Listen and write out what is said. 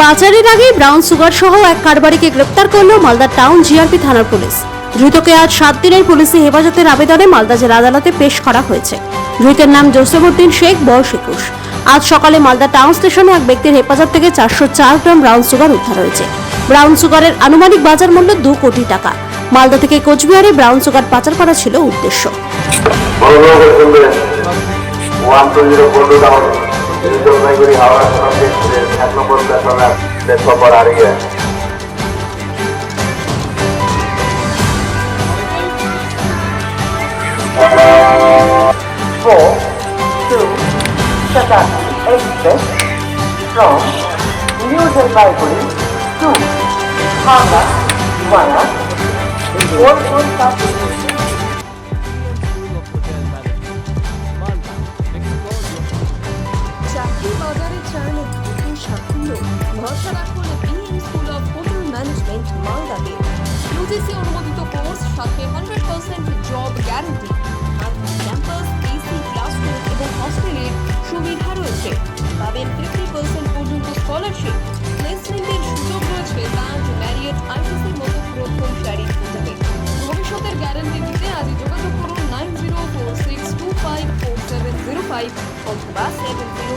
পাচারের আগে brown sugar সহ এক কারবারিকে গ্রেপ্তার করল মালদা টাউন জিআরপি থানার পুলিশ। ধৃতকে আজ সাত দিনের পুলিশি হেফাজতের আবেদনে মালদা জেলা আদালতে পেশ করা হয়েছে। ধৃতের নাম জোসেফুদ্দিন শেখ, বয়স একুশ। আজ সকালে মালদা টাউন স্টেশনে এক ব্যক্তির হেফাজত থেকে চারশো চার গ্রাম ব্রাউন সুগার উদ্ধার হয়েছে। ব্রাউন সুগারের আনুমানিক বাজার মূল্য দু কোটি টাকা। মালদা থেকে কোচবিহারে ব্রাউন সুগার পাচার করা ছিল উদ্দেশ্য। জলপাইগুড়ি হাওড়া শতাব্দী এক্সপ্রেস এক নম্বর প্ল্যাটফর্মে প্ল্যাটফর্ম হারিয়ে Four, two, Shatabdi Express from New Jalpaiguri to Hanga, Vaya, Old Town South Station. চাকরি বাজারে চাইলে নতুন সাফল্য। ভরসা রাখুন BM school of hotel management মালদাতে। ইউজিসি অনুমোদিত কোর্স, সাথে hundred percent job guarantee campus AC classroom এবং হস্টেলের সুবিধা রয়েছে। পাবেন ফিফটি পার্সেন্ট পর্যন্ত স্কলারশিপ প্লেসমেন্টের সুযোগ রয়েছে ব্যাংক ম্যারিয়েট আইটিসির মতো প্রথম সারির হোটেলে ভবিষ্যতের গ্যারান্টি দিতে আজই যোগাযোগ করুন nine zero four six two five four seven zero five অথবা সেভেন জিরো